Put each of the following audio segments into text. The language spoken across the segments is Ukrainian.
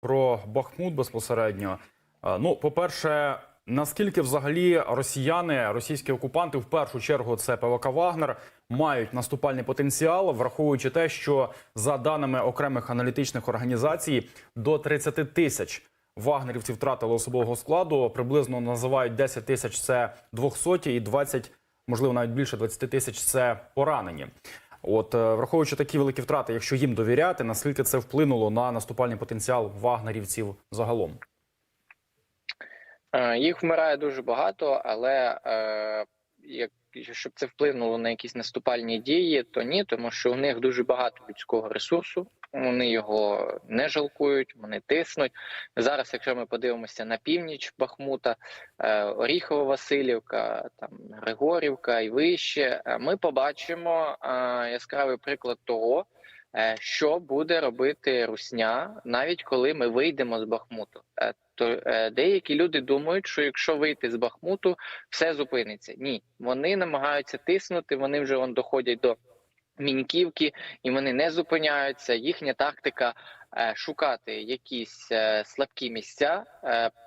про Бахмут безпосередньо. Е, Ну, по-перше, наскільки взагалі росіяни, російські окупанти, в першу чергу це ПВК Вагнер, мають наступальний потенціал, враховуючи те, що за даними окремих аналітичних організацій, до 30 тисяч вагнерівців втратили особового складу. Приблизно називають 10 тисяч це 200 і 20, можливо, навіть більше 20 тисяч це поранені. От е, враховуючи такі великі втрати, якщо їм довіряти, наскільки це вплинуло на наступальний потенціал вагнерівців загалом? Е, Їх вмирає дуже багато, але е, як щоб це вплинуло на якісь наступальні дії, то ні, тому що у них дуже багато людського ресурсу. Вони його не жалкують, вони тиснуть. Зараз, якщо ми подивимося на північ Бахмута, е, Оріхова, Васильівка, там Григорівка і вище, е, ми побачимо е, яскравий приклад того, що буде робити Русня, навіть коли ми вийдемо з Бахмуту. Е, То е, деякі люди думають, що якщо вийти з Бахмуту, все зупиниться. Ні, вони намагаються тиснути. Вони вже он доходять до міньківки, і вони не зупиняються. Їхня тактика е, шукати якісь е, слабкі місця.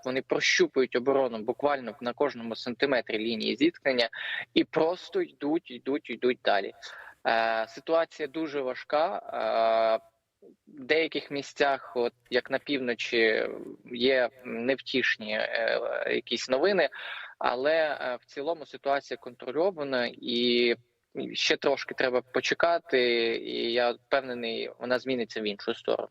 Вони прощупують оборону буквально на кожному сантиметрі лінії зіткнення і просто йдуть, йдуть, йдуть далі. Ситуація дуже важка. Деяких місцях, от як на півночі, є невтішні е, якісь новини, але е, в цілому ситуація контрольована і ще трошки треба почекати. І я впевнений, вона зміниться в іншу сторону.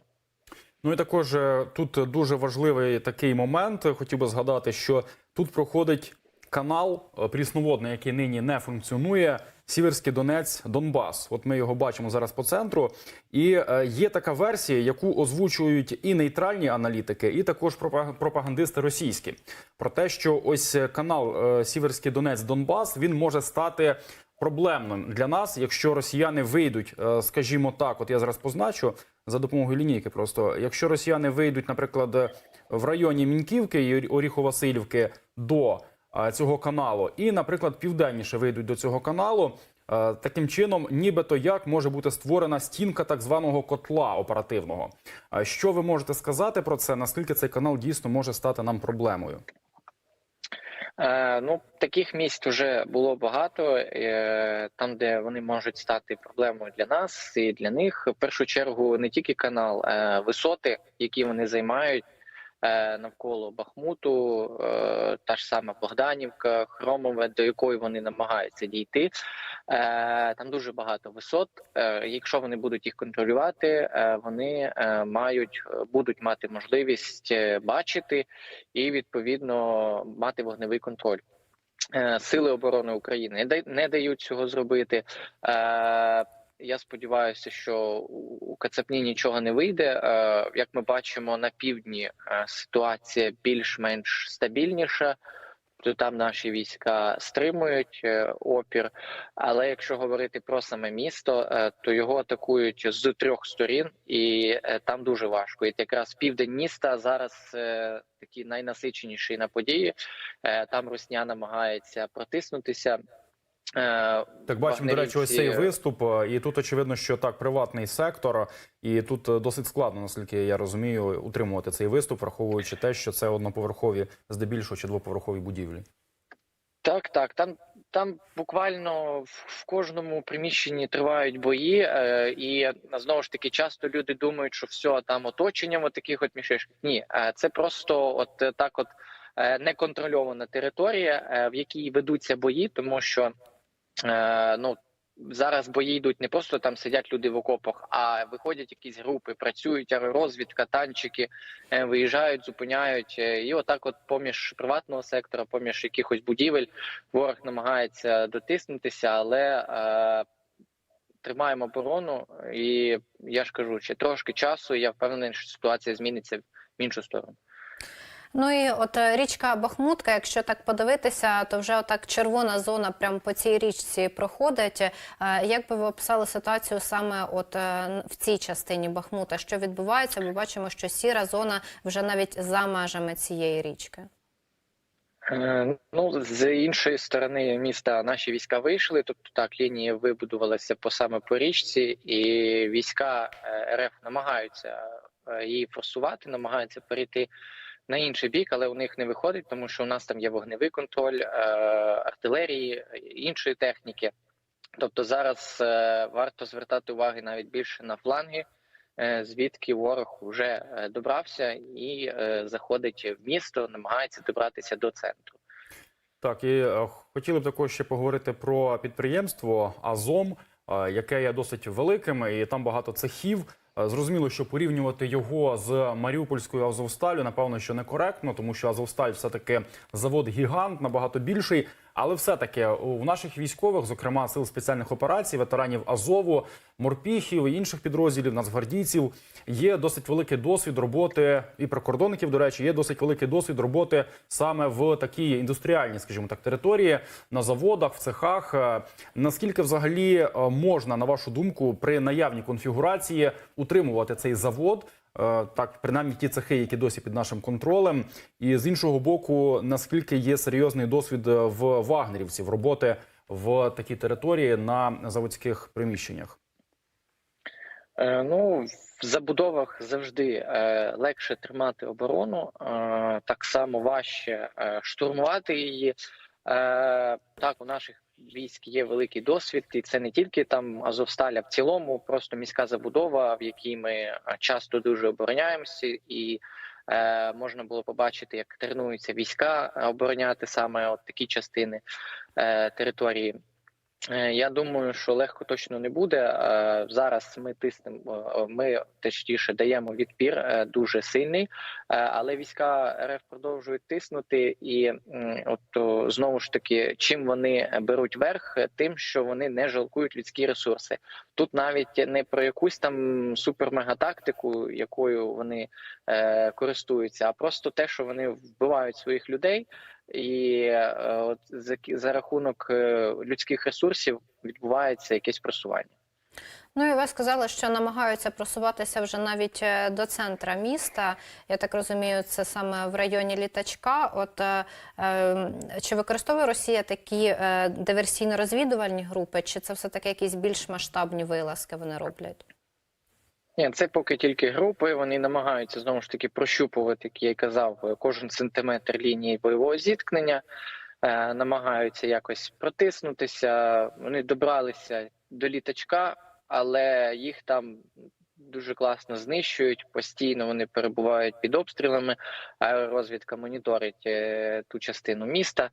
Ну і також е, тут дуже важливий такий момент. Хотів би згадати, що тут проходить канал е, прісноводний, який нині не функціонує. Сіверський Донець, Донбас. От ми його бачимо зараз по центру. І е, є така версія, яку озвучують і нейтральні аналітики, і також пропа- пропагандисти російські. Про те, що ось канал е, Сіверський Донець, Донбас він може стати проблемним для нас, якщо росіяни вийдуть, скажімо так, от я зараз позначу за допомогою лінійки. Просто якщо росіяни вийдуть, наприклад, в районі Міньківки і Оріхо-Василівки до цього каналу, і, наприклад, південніше вийдуть до цього каналу. е, Таким чином, нібито як може бути створена стінка так званого котла оперативного. Е, Що ви можете сказати про це? Наскільки цей канал дійсно може стати нам проблемою? Е, ну, таких місць вже було багато, е, там, де вони можуть стати проблемою для нас і для них. В першу чергу не тільки канал, е, висоти, які вони займають е, навколо Бахмуту, е, та ж сама Богданівка, Хромове, до якої вони намагаються дійти. Е, там дуже багато висот. Е, якщо вони будуть їх контролювати, е, вони е, мають будуть мати можливість е, бачити і відповідно мати вогневий контроль. Е, Сили оборони України не дають цього зробити. Я сподіваюся, що у Кацапні нічого не вийде. Е, Як ми бачимо на півдні, е, ситуація більш-менш стабільніша. То там наші війська стримують е, опір. Але якщо говорити про саме місто, то його атакують з трьох сторін, і там дуже важко. І якраз південь міста зараз такий найнасиченіший на події. Там Русня намагається протиснутися. Е, Так, бачимо, до речі, ось цей виступ, е, і тут очевидно, що так, приватний сектор, і тут е, досить складно, наскільки я розумію, утримувати цей виступ, враховуючи те, що це одноповерхові, здебільшого чи двоповерхові будівлі. Так, так. Там там буквально в, кожному приміщенні тривають бої, е, і знову ж таки часто люди думають, що все там оточенням от таких от мішечків. Ні, е, це просто от е, так, от е, неконтрольована територія, е, в якій ведуться бої, тому що е, ну. Зараз бої йдуть не просто там сидять люди в окопах, а виходять якісь групи, працюють аеророзвідка, танчики, е, виїжджають, зупиняють. е, І отак, от поміж приватного сектора, поміж якихось будівель, ворог намагається дотиснутися, але е, тримаємо оборону. І я ж кажу, ще трошки часу. Я впевнений, що ситуація зміниться в іншу сторону. Ну і от е, річка Бахмутка, якщо так подивитися, то вже отак червона зона прямо по цій річці проходить. Е, Як би ви описали ситуацію саме от е, в цій частині Бахмута? Що відбувається? Ми бачимо, що сіра зона вже навіть за межами цієї річки. Ну з іншої сторони міста наші війська вийшли. Тобто так лінія вибудувалася по саме по річці, і війська РФ намагаються її форсувати, намагаються перейти на інший бік, але у них не виходить, тому що у нас там є вогневий контроль е, артилерії, іншої техніки. Тобто зараз е, варто звертати уваги навіть більше на фланги, е, звідки ворог вже добрався і заходить в місто, намагається добратися до центру. Так, і хотіли б також ще поговорити про підприємство Азом, яке є досить великим, і там багато цехів. Е, Зрозуміло, що порівнювати його з Маріупольською Азовсталю, напевно, що некоректно, тому що Азовсталь все таки завод гігант, набагато більший. Але все-таки у наших військових, зокрема сил спеціальних операцій, ветеранів Азову, морпіхів інших підрозділів, нацгвардійців, є досить великий досвід роботи і прикордонників. До речі, є досить великий досвід роботи саме в такій індустріальній, скажімо так, території на заводах, в цехах. Е, Наскільки взагалі е, можна, на вашу думку, при наявній конфігурації утримувати цей завод? Е, Так, принаймні ті цехи, які досі під нашим контролем, і з іншого боку, наскільки є серйозний досвід е, в вагнерівців роботи в такій території на заводських приміщеннях? Е, Ну, в забудовах завжди легше тримати оборону, так само важче штурмувати її. Так, у наших військ є великий досвід, і це не тільки там Азовсталь, а в цілому просто міська забудова, в якій ми е, часто дуже обороняємося, і е, можна було побачити, як тренуються війська е, обороняти саме от такі частини е, території. Е, Я думаю, що легко точно не буде. Е, Зараз ми тиснемо, е, ми точніше даємо відпір дуже сильний, але війська РФ продовжують тиснути, і от знову ж таки, чим вони беруть верх, тим, що вони не жалкують людські ресурси. Тут навіть не про якусь там супер-мега-тактику, якою вони користуються, а просто те, що вони вбивають своїх людей. І е, от за, за рахунок е, людських ресурсів відбувається якесь просування. Ну і ви сказали, що намагаються просуватися вже навіть е, до центра міста. Я так розумію, це саме в районі літачка. От е, е, чи використовує Росія такі е, диверсійно-розвідувальні групи, чи це все таки якісь більш масштабні вилазки вони роблять? Ні, це поки тільки групи. Вони намагаються знову ж таки прощупувати, як я й казав, кожен сантиметр лінії бойового зіткнення, е, намагаються якось протиснутися. Вони добралися до літачка, але їх там дуже класно знищують. Постійно вони перебувають під обстрілами. Аеророзвідка моніторить е, ту частину міста.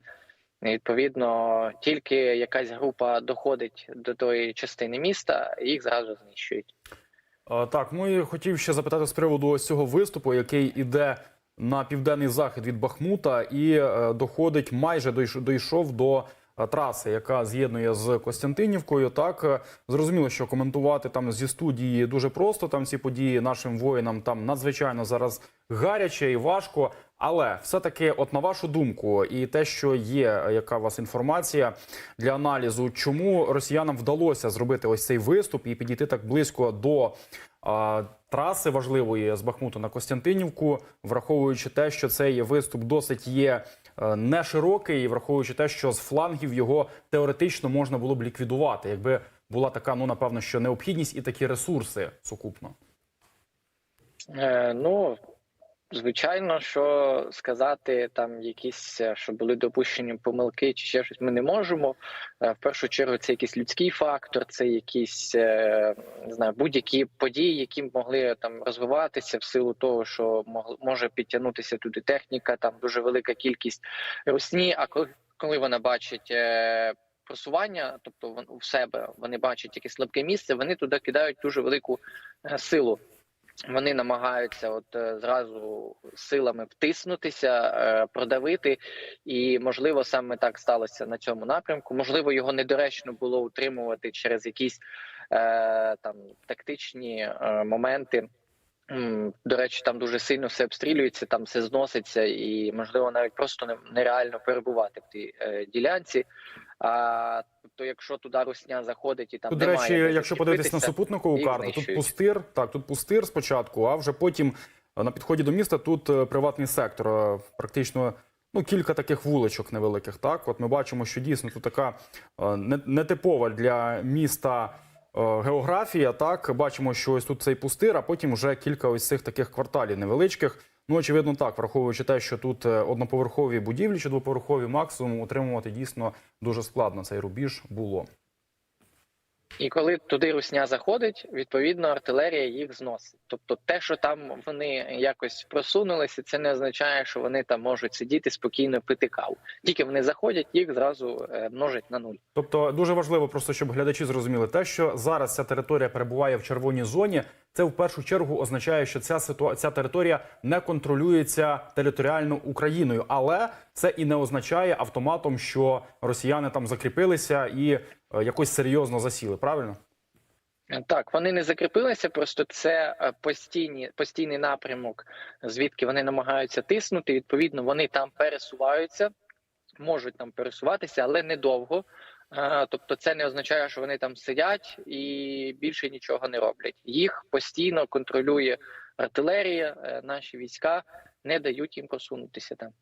І, Відповідно, тільки якась група доходить до тої частини міста, їх зразу знищують. Так, ну і хотів ще запитати з приводу ось цього виступу, який іде на південний захід від Бахмута і е, доходить майже дойш- дійшов до траси, яка з'єднує з Костянтинівкою. Так е, зрозуміло, що коментувати там зі студії дуже просто. Там ці події нашим воїнам там надзвичайно зараз гаряче і важко. Але все-таки, от на вашу думку, і те, що є, е, яка у вас інформація для аналізу, чому росіянам вдалося зробити ось цей виступ і підійти так близько до а, траси важливої з Бахмуту на Костянтинівку, враховуючи те, що цей виступ досить є е, не широкий, враховуючи те, що з флангів його теоретично можна було б ліквідувати, якби була така, ну напевно, що необхідність і такі ресурси сукупно. Е, ну, звичайно, що сказати там якісь, е, що були допущені помилки чи ще щось, ми не можемо. Е, в першу чергу, це якийсь людський фактор, це якісь е, не знаю, будь-які події, які могли там розвиватися в силу того, що може підтягнутися туди техніка, там дуже велика кількість русні. А коли, вона бачить. Просування, тобто у себе вони бачать якесь слабке місце, вони туди кидають дуже велику силу вони намагаються от е, зразу силами втиснутися, е, продавити, і можливо саме так сталося на цьому напрямку. Можливо, його недоречно було утримувати через якісь е, там тактичні е, моменти. До речі, там дуже сильно все обстрілюється, там все зноситься, і можливо навіть просто нереально перебувати в тій е, ділянці. А тобто, якщо туди русня заходить і там Тут, до речі, якщо подивитись на супутникову карту, тут пустир, так, тут пустир спочатку, а вже потім е, на підході до міста тут е, приватний сектор. е, Практично ну, кілька таких вуличок невеликих. Так, от ми бачимо, що дійсно тут така не- нетипова для міста географія. Так бачимо, що ось тут цей пустир, а потім вже кілька ось цих таких кварталів невеличких. Ну, очевидно, так, враховуючи те, що тут е, одноповерхові будівлі чи двоповерхові максимум утримувати дійсно дуже складно. Цей рубіж було. І коли туди русня заходить, відповідно артилерія їх зносить. Тобто, те, що там вони якось просунулися, це не означає, що вони там можуть сидіти спокійно пити каву. Тільки вони заходять, їх зразу е, множать на нуль. Тобто дуже важливо, просто щоб глядачі зрозуміли, те, що зараз ця територія перебуває в червоній зоні, це в першу чергу означає, що ця ситуа... ця територія не контролюється територіально Україною, але це і не означає автоматом, що росіяни там закріпилися і е, якось серйозно засіли. Правильно? Так, вони не закріпилися, просто це е, постійні, постійний напрямок, звідки вони намагаються тиснути. Відповідно, вони там пересуваються, можуть там пересуватися, але недовго. Е, Тобто, це не означає, що вони там сидять і більше нічого не роблять. Їх постійно контролює артилерія, е, наші війська не дають їм просунутися там.